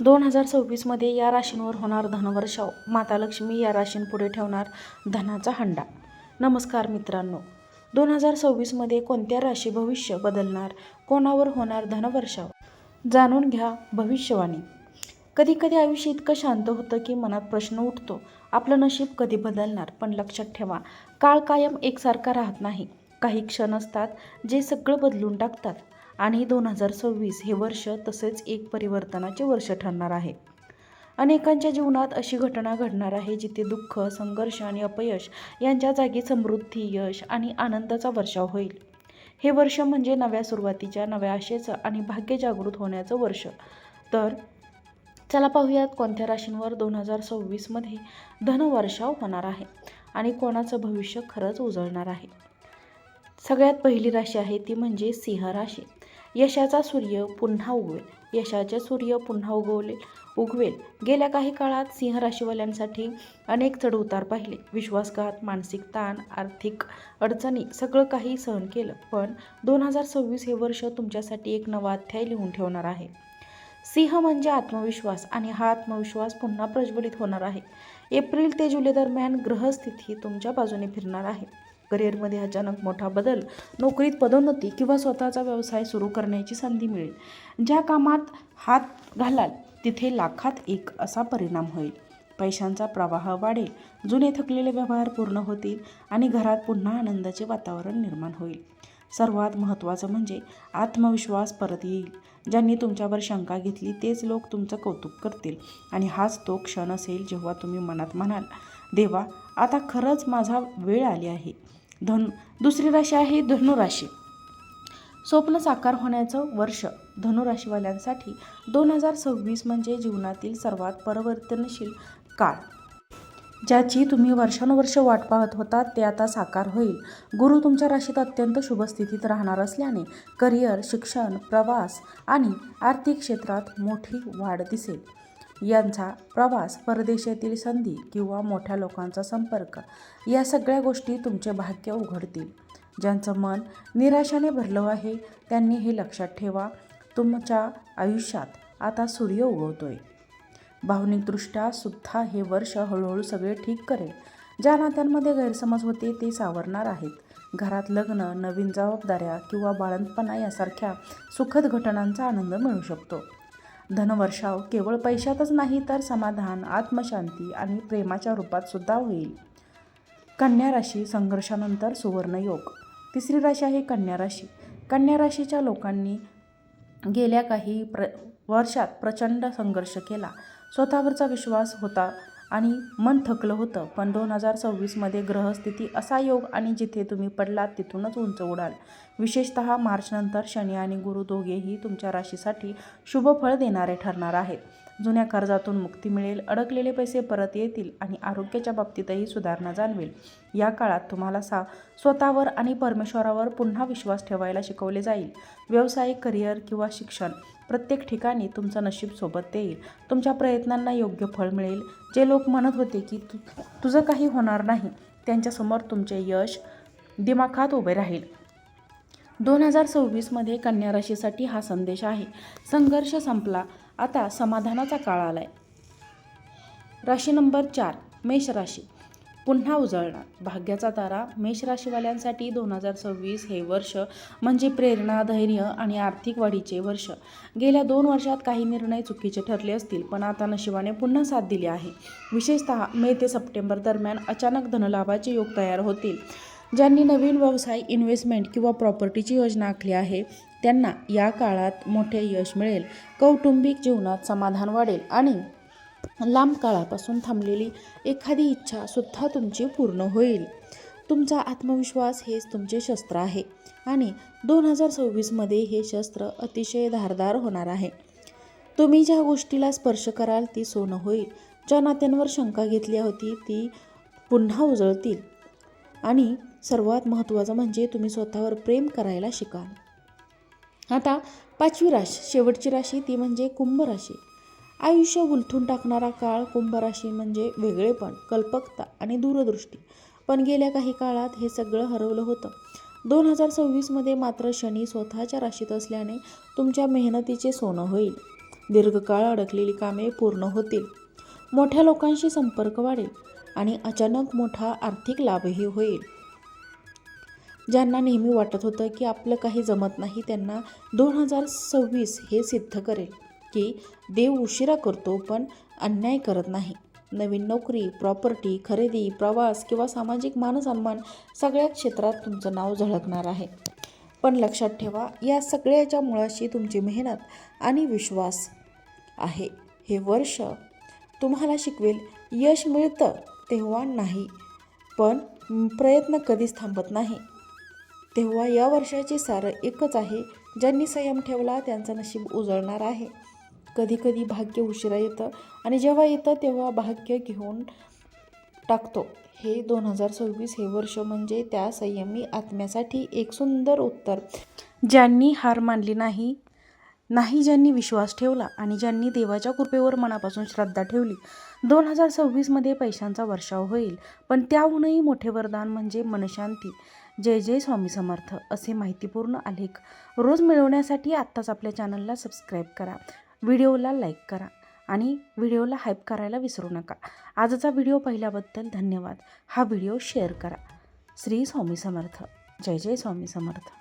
दोन हजार सव्वीसमध्ये या राशींवर होणार धनवर्षाव. माता लक्ष्मी या राशींपुढे ठेवणार धनाचा हंडा. नमस्कार मित्रांनो. दोन हजार सव्वीसमध्ये कोणत्या राशी भविष्य बदलणार? कोणावर होणार धनवर्षाव? जाणून घ्या भविष्यवाणी. कधी कधी आयुष्य इतकं शांत होतं की मनात प्रश्न उठतो आपलं नशीब कधी बदलणार? पण लक्षात ठेवा काळ कायम एकसारखा राहत नाही. काही क्षण असतात जे सगळं बदलून टाकतात. आणि दोन हजार सव्वीस हे वर्ष तसेच एक परिवर्तनाचे वर्ष ठरणार आहे. अनेकांच्या जीवनात अशी घटना घडणार आहे जिथे दुःख संघर्ष आणि अपयश यांच्या जागी समृद्धी यश आणि आनंदाचा वर्षाव होईल. हे वर्ष म्हणजे नव्या सुरुवातीच्या नव्या आशेचं आणि भाग्य जागृत होण्याचं वर्ष. तर चला पाहूयात कोणत्या राशींवर दोन हजार सव्वीसमध्ये धनवर्षाव होणार आहे आणि कोणाचं भविष्य खरंच उजळणार आहे. सगळ्यात पहिली राशी आहे ती म्हणजे सिंह राशी. यशाचा सूर्य पुन्हा उगवेल. यशाचे सूर्य पुन्हा उगवले उगवेल. गेल्या काही काळात सिंह राशीवाल्यांसाठी अनेक चढउतार पाहिले. विश्वासघात मानसिक ताण आर्थिक अडचणी सगळं काही सहन केलं. पण दोन हजार सव्वीस हे वर्ष तुमच्यासाठी एक नवा अध्याय लिहून ठेवणार आहे. सिंह म्हणजे आत्मविश्वास आणि हा आत्मविश्वास पुन्हा प्रज्वलित होणार आहे. एप्रिल ते जुलै दरम्यान ग्रहस्थिती तुमच्या बाजूने फिरणार आहे. करिअरमध्ये अचानक मोठा बदल नोकरीत पदोन्नती किंवा स्वतःचा व्यवसाय सुरू करण्याची संधी मिळेल. ज्या कामात हात घालाल तिथे लाखात एक असा परिणाम होईल. पैशांचा प्रवाह वाढेल जुने थकलेले व्यवहार पूर्ण होतील आणि घरात पुन्हा आनंदाचे वातावरण निर्माण होईल. सर्वात महत्त्वाचं म्हणजे आत्मविश्वास परत येईल. ज्यांनी तुमच्यावर शंका घेतली तेच लोक तुमचं कौतुक करतील. आणि हाच तो क्षण असेल जेव्हा तुम्ही मनात म्हणाल देवा आता खरंच माझा वेळ आली आहे. धन दुसरी राशी आहे धनुराशी. स्वप्न साकार होण्याचं वर्ष धनुराशीवाल्यांसाठी दोन हजार सव्वीस म्हणजे जीवनातील सर्वात परिवर्तनशील काळ. ज्याची तुम्ही वर्षानुवर्ष वाट पाहत होता ते आता साकार होईल. गुरु तुमच्या राशीत अत्यंत शुभ स्थितीत राहणार असल्याने करिअर शिक्षण प्रवास आणि आर्थिक क्षेत्रात मोठी वाढ दिसेल. यांचा प्रवास परदेशातील संधी किंवा मोठ्या लोकांचा संपर्क या सगळ्या गोष्टी तुमचे भाग्य उघडतील. ज्यांचं मन निराशाने भरलं आहे त्यांनी हे लक्षात ठेवा तुमच्या आयुष्यात आता सूर्य उगवतोय. भावनिकदृष्ट्या सुद्धा हे वर्ष हळूहळू सगळे ठीक करेल. ज्या नात्यांमध्ये गैरसमज होते ते सावरणार आहेत. घरात लग्न नवीन जबाबदाऱ्या किंवा बाळंतपणा यासारख्या सुखद घटनांचा आनंद मिळू शकतो. धनवर्षाव केवळ पैशातच नाही तर समाधान आत्मशांती आणि प्रेमाच्या रूपात सुद्धा होईल. कन्या राशी संघर्षानंतर सुवर्णयोग तिसरी राशी आहे कन्या राशी. कन्या राशीच्या लोकांनी गेल्या काही प्र वर्षात प्रचंड संघर्ष केला. स्वतःवरचा विश्वास होता आणि मन थकलं होतं. पण दोन हजार सव्वीसमध्ये ग्रहस्थिती असा योग आणि जिथे तुम्ही पडलात तिथूनच उंच उडाल. विशेषतः मार्चनंतर शनी आणि गुरु दोघेही तुमच्या राशीसाठी शुभ फळ देणारे ठरणार आहेत. जुन्या कर्जातून मुक्ती मिळेल अडकलेले पैसे परत येतील आणि आरोग्याच्या बाबतीतही सुधारणा जाणवेल. या काळात तुम्हाला सा स्वतःवर आणि परमेश्वरावर पुन्हा विश्वास ठेवायला शिकवले जाईल. व्यवसायिक करिअर किंवा शिक्षण प्रत्येक ठिकाणी तुमचं नशीब सोबत देईल. तुमच्या प्रयत्नांना योग्य फळ मिळेल. जे लोक म्हणत होते की तु तुझं काही होणार नाही त्यांच्यासमोर तुमचे यश दिमाखात उभे राहील. दोन हजार सव्वीसमध्ये कन्या राशीसाठी हा संदेश आहे. संघर्ष संपला. आता समाधानाचा काळ आलाय. राशी नंबर चार मेष राशी. पुन्हा उजळणार. भाग्याचा तारा मेष राशीवाल्यांसाठी दोन हजार सव्वीस हे वर्ष म्हणजे प्रेरणा धैर्य आणि आर्थिक वाढीचे वर्ष. गेल्या दोन वर्षात काही निर्णय चुकीचे ठरले असतील पण आता नशिबाने पुन्हा साथ दिली आहे. विशेषतः मे ते सप्टेंबर दरम्यान अचानक धनलाभाचे योग तयार होतील. ज्यांनी नवीन व्यवसाय इन्व्हेस्टमेंट किंवा प्रॉपर्टीची योजना आखली आहे त्यांना या काळात मोठे यश मिळेल कौटुंबिक जीवनात समाधान वाढेल आणि लांब काळापासून थांबलेली एखादी इच्छा सुद्धा तुमची पूर्ण होईल. तुमचा आत्मविश्वास हेच तुमचे शस्त्र आहे आणि दोन हजार सव्वीसमध्ये हे शस्त्र अतिशय धारदार होणार आहे. तुम्ही ज्या गोष्टीला स्पर्श कराल ती सोनं होईल ज्या नात्यांवर शंका घेतली होती ती पुन्हा उजळतील. आणि सर्वात महत्त्वाचं म्हणजे तुम्ही स्वतःवर प्रेम करायला शिकाल. आता पाचवी राशी शेवटची राशी ती म्हणजे कुंभ राशी आयुष्य उलथून टाकणारा काळ कुंभ राशी म्हणजे वेगळेपण कल्पकता आणि दूरदृष्टी. पण गेल्या काही काळात हे सगळं हरवलं होतं. दोन हजार सव्वीसमध्ये मात्र शनी स्वतःच्या राशीत असल्याने तुमच्या मेहनतीचे सोनं होईल. दीर्घकाळ अडकलेली कामे पूर्ण होतील. मोठ्या लोकांशी संपर्क वाढेल आणि अचानक मोठा आर्थिक लाभही होईल. ज्यांना नेहमी वाटत होतं की आपलं काही जमत नाही त्यांना दोन हजार सव्वीस हे सिद्ध करेल की देव उशिरा करतो पण अन्याय करत नाही. नवीन नोकरी प्रॉपर्टी खरेदी प्रवास किंवा सामाजिक मानसन्मान सगळ्या क्षेत्रात तुमचं नाव झळकणार आहे. पण लक्षात ठेवा या सगळ्याच्या मुळाशी तुमची मेहनत आणि विश्वास आहे. हे वर्ष तुम्हाला शिकवेल यश मिळतं तेव्हा नाही पण प्रयत्न कधीच थांबत नाही. तेव्हा या वर्षाचे सारं एकच आहे ज्यांनी संयम ठेवला त्यांचं नशीब उजळणार आहे. कधीकधी भाग्य उशिरा येतं आणि जेव्हा येतं तेव्हा भाग्य घेऊन टाकतो. हे दोन हजार सव्वीस हे वर्ष म्हणजे त्या संयमी आत्म्यासाठी एक सुंदर उत्तर. ज्यांनी हार मानली नाही नाही ज्यांनी विश्वास ठेवला आणि ज्यांनी देवाच्या कृपेवर मनापासून श्रद्धा ठेवली दोन हजार सव्वीसमध्ये पैशांचा वर्षाव होईल. पण त्याहूनही मोठे वरदान म्हणजे मनशांती. जय जय स्वामी समर्थ असे माहितीपूर्ण आलेख रोज मिळवण्यासाठी आत्ताच आपल्या चॅनलला सबस्क्राईब करा व्हिडिओला लाईक करा आणि व्हिडिओला हाईप करायला विसरू नका. आजचा व्हिडिओ पाहिल्याबद्दल धन्यवाद. हा व्हिडिओ शेअर करा. श्री स्वामी समर्थ. जय जय स्वामी समर्थ.